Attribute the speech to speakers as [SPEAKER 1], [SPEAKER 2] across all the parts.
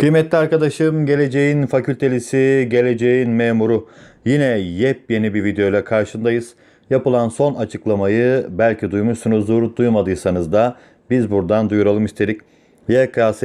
[SPEAKER 1] Kıymetli arkadaşım, geleceğin fakültelisi, geleceğin memuru. Yine yepyeni bir videoyla karşındayız. Yapılan son açıklamayı belki duymuşsunuzdur, duymadıysanız da biz buradan duyuralım istedik. YKS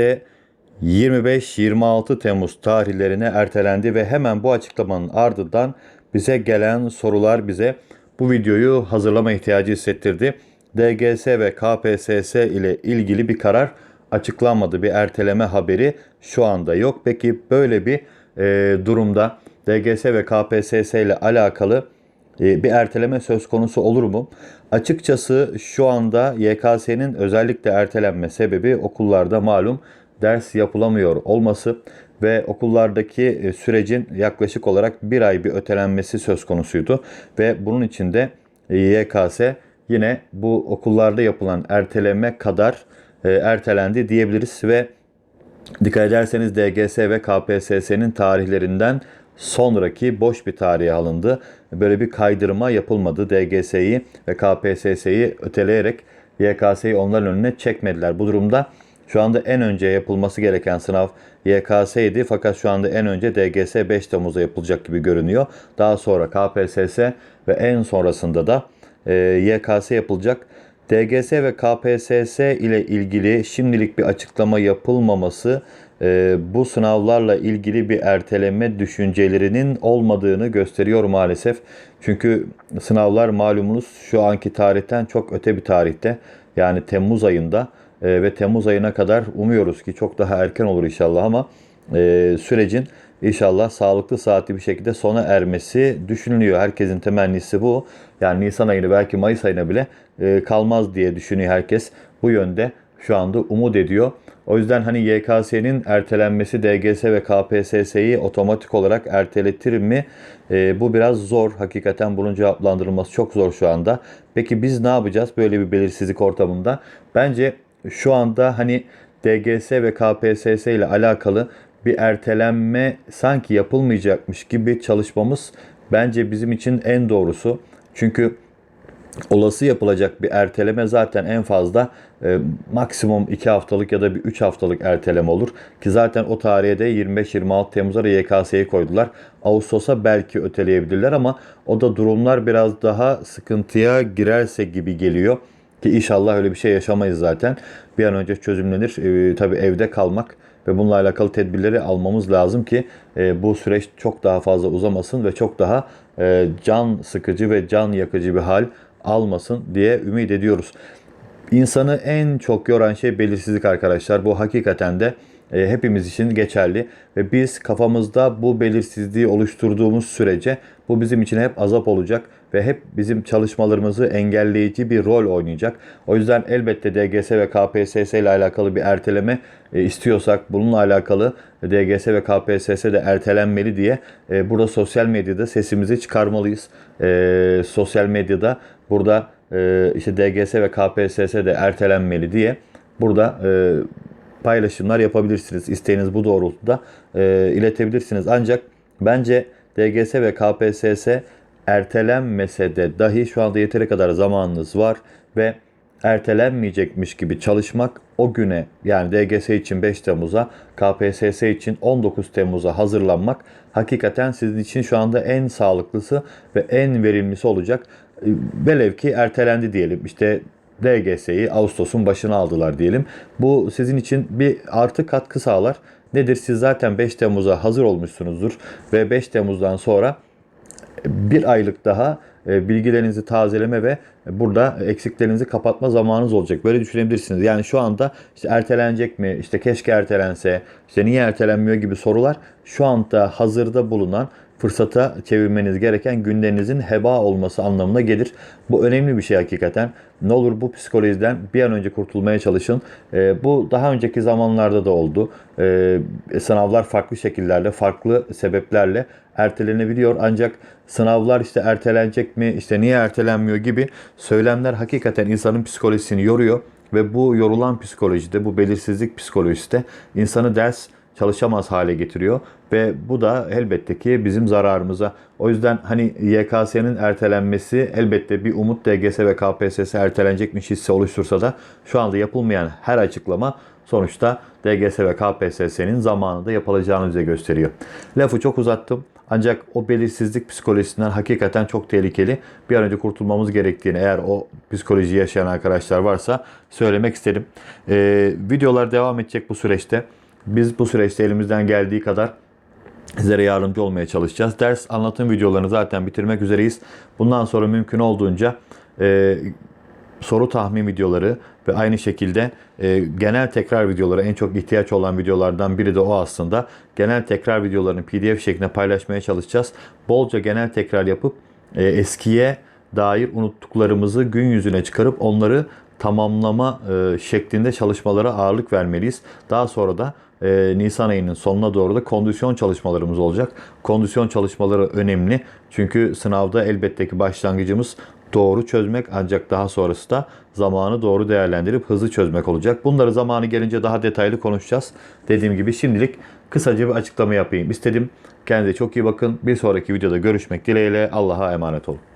[SPEAKER 1] 25-26 Temmuz tarihlerine ertelendi ve hemen bu açıklamanın ardından bize gelen sorular bize bu videoyu hazırlama ihtiyacı hissettirdi. DGS ve KPSS ile ilgili bir karar açıklanmadı. Bir erteleme haberi şu anda yok. Peki böyle bir e, durumda DGS ve KPSS ile alakalı e, bir erteleme söz konusu olur mu? Açıkçası şu anda YKS'nin özellikle ertelenme sebebi okullarda malum ders yapılamıyor olması ve okullardaki e, sürecin yaklaşık olarak bir ay bir ötelenmesi söz konusuydu. Ve bunun için de e, YKS yine bu okullarda yapılan erteleme kadar ertelendi diyebiliriz ve dikkat ederseniz DGS ve KPSS'nin tarihlerinden sonraki boş bir tarihe alındı. Böyle bir kaydırma yapılmadı. DGS'yi ve KPSS'yi öteleyerek YKS'yi onların önüne çekmediler. Bu durumda şu anda en önce yapılması gereken sınav YKS'ydi fakat şu anda en önce DGS 5 Temmuz'da yapılacak gibi görünüyor. Daha sonra KPSS ve en sonrasında da e, YKS yapılacak. DGS ve KPSS ile ilgili şimdilik bir açıklama yapılmaması e, bu sınavlarla ilgili bir erteleme düşüncelerinin olmadığını gösteriyor maalesef. Çünkü sınavlar malumunuz şu anki tarihten çok öte bir tarihte. Yani Temmuz ayında e, ve Temmuz ayına kadar umuyoruz ki çok daha erken olur inşallah ama e, sürecin inşallah sağlıklı saatli bir şekilde sona ermesi düşünülüyor. Herkesin temennisi bu. Yani Nisan ayını belki Mayıs ayına bile e, kalmaz diye düşünüyor herkes. Bu yönde şu anda umut ediyor. O yüzden hani YKS'nin ertelenmesi DGS ve KPSS'yi otomatik olarak erteletir mi? E, bu biraz zor. Hakikaten bunun cevaplandırılması çok zor şu anda. Peki biz ne yapacağız böyle bir belirsizlik ortamında? Bence şu anda hani DGS ve KPSS ile alakalı bir ertelenme sanki yapılmayacakmış gibi çalışmamız bence bizim için en doğrusu. Çünkü olası yapılacak bir erteleme zaten en fazla e, maksimum 2 haftalık ya da bir 3 haftalık erteleme olur. Ki zaten o tarihe de 25-26 Temmuz'a YKS'yi koydular. Ağustos'a belki öteleyebilirler ama o da durumlar biraz daha sıkıntıya girerse gibi geliyor. Ki inşallah öyle bir şey yaşamayız zaten. Bir an önce çözümlenir. E, tabii evde kalmak ve bununla alakalı tedbirleri almamız lazım ki e, bu süreç çok daha fazla uzamasın ve çok daha e, can sıkıcı ve can yakıcı bir hal almasın diye ümit ediyoruz. İnsanı en çok yoran şey belirsizlik arkadaşlar. Bu hakikaten de e, hepimiz için geçerli ve biz kafamızda bu belirsizliği oluşturduğumuz sürece bu bizim için hep azap olacak ve hep bizim çalışmalarımızı engelleyici bir rol oynayacak. O yüzden elbette DGS ve KPSS ile alakalı bir erteleme e, istiyorsak bununla alakalı DGS ve KPSS de ertelenmeli diye e, burada sosyal medyada sesimizi çıkarmalıyız. E, sosyal medyada burada işte DGS ve KPSS de ertelenmeli diye burada paylaşımlar yapabilirsiniz. İsteğiniz bu doğrultuda iletebilirsiniz. Ancak bence DGS ve KPSS ertelenmese de dahi şu anda yeteri kadar zamanınız var ve ertelenmeyecekmiş gibi çalışmak o güne yani DGS için 5 Temmuz'a, KPSS için 19 Temmuz'a hazırlanmak hakikaten sizin için şu anda en sağlıklısı ve en verimlisi olacak. E, Velev ki ertelendi diyelim. İşte DGS'yi Ağustos'un başına aldılar diyelim. Bu sizin için bir artı katkı sağlar. Nedir? Siz zaten 5 Temmuz'a hazır olmuşsunuzdur ve 5 Temmuz'dan sonra bir aylık daha e, bilgilerinizi tazeleme ve burada eksiklerinizi kapatma zamanınız olacak. Böyle düşünebilirsiniz. Yani şu anda işte ertelenecek mi, işte keşke ertelense, işte niye ertelenmiyor gibi sorular şu anda hazırda bulunan fırsata çevirmeniz gereken günlerinizin heba olması anlamına gelir. Bu önemli bir şey hakikaten. Ne olur bu psikolojiden bir an önce kurtulmaya çalışın. Ee, bu daha önceki zamanlarda da oldu. Ee, sınavlar farklı şekillerde, farklı sebeplerle ertelenebiliyor. Ancak sınavlar işte ertelenecek mi, işte niye ertelenmiyor gibi söylemler hakikaten insanın psikolojisini yoruyor. Ve bu yorulan psikolojide, bu belirsizlik psikolojisi de insanı ders çalışamaz hale getiriyor ve bu da elbette ki bizim zararımıza. O yüzden hani YKS'nin ertelenmesi elbette bir umut DGS ve KPSS ertelenecekmiş hissi oluştursa da şu anda yapılmayan her açıklama sonuçta DGS ve KPSS'nin zamanında yapılacağını bize gösteriyor. Lafı çok uzattım. Ancak o belirsizlik psikolojisinden hakikaten çok tehlikeli. Bir an önce kurtulmamız gerektiğini eğer o psikolojiyi yaşayan arkadaşlar varsa söylemek istedim. Ee, videolar devam edecek bu süreçte. Biz bu süreçte elimizden geldiği kadar sizlere yardımcı olmaya çalışacağız. Ders anlatım videolarını zaten bitirmek üzereyiz. Bundan sonra mümkün olduğunca e, soru tahmin videoları ve aynı şekilde e, genel tekrar videoları en çok ihtiyaç olan videolardan biri de o aslında. Genel tekrar videolarını pdf şeklinde paylaşmaya çalışacağız. Bolca genel tekrar yapıp e, eskiye dair unuttuklarımızı gün yüzüne çıkarıp onları tamamlama e, şeklinde çalışmalara ağırlık vermeliyiz. Daha sonra da e, Nisan ayının sonuna doğru da kondisyon çalışmalarımız olacak. Kondisyon çalışmaları önemli. Çünkü sınavda elbette ki başlangıcımız doğru çözmek ancak daha sonrası da zamanı doğru değerlendirip hızlı çözmek olacak. Bunları zamanı gelince daha detaylı konuşacağız. Dediğim gibi şimdilik kısaca bir açıklama yapayım istedim. Kendinize çok iyi bakın. Bir sonraki videoda görüşmek dileğiyle. Allah'a emanet olun.